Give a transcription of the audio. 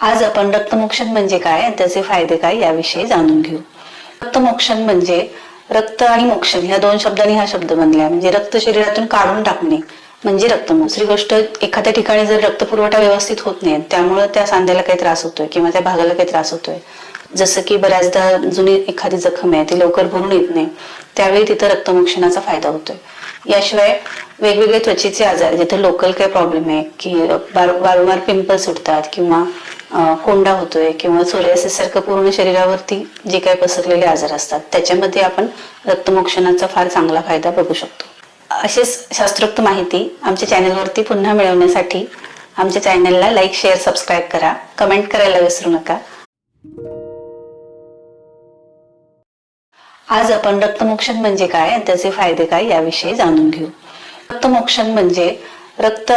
आज आपण रक्तमोक्षण म्हणजे काय आणि त्याचे फायदे काय याविषयी जाणून घेऊ. रक्तमोक्षण म्हणजे रक्त आणि मोक्षण ह्या दोन शब्दांनी हा शब्द बनला म्हणजे रक्त शरीरातून काढून टाकणे म्हणजे रक्त दुसरी गोष्ट एखाद्या ठिकाणी जर रक्त पुरवठा व्यवस्थित होत नाही त्यामुळे त्या सांध्याला काही त्रास होतोय किंवा त्या भागाला काही त्रास होतोय. जसं की बऱ्याचदा जुनी एखादी जखम आहे ती लवकर भरून येत नाही त्यावेळी तिथं रक्तमोक्षणाचा फायदा होतोय. याशिवाय वेगवेगळे त्वचेचे आजार जिथे लोकल काही प्रॉब्लेम आहे की वारंवार पिंपल्स उठतात किंवा कोंडा होतोय किंवा सोरियासिस सारखं पूर्ण शरीरावरती जे काही पसरलेले आजार असतात त्याच्यामध्ये आपण रक्तमोक्षणाचा फार चांगला फायदा बघू शकतो. अशीच शास्त्रोक्त माहिती आमच्या चॅनलवरती पुन्हा मिळवण्यासाठी आमच्या चॅनलला लाईक शेअर सबस्क्राईब करा. कमेंट करायला विसरू नका. आज आपण रक्तमोक्षण म्हणजे काय? आणि त्याचे फायदे काय? याविषयी जाणून घेऊ. रक्तमोक्षण म्हणजे रक्त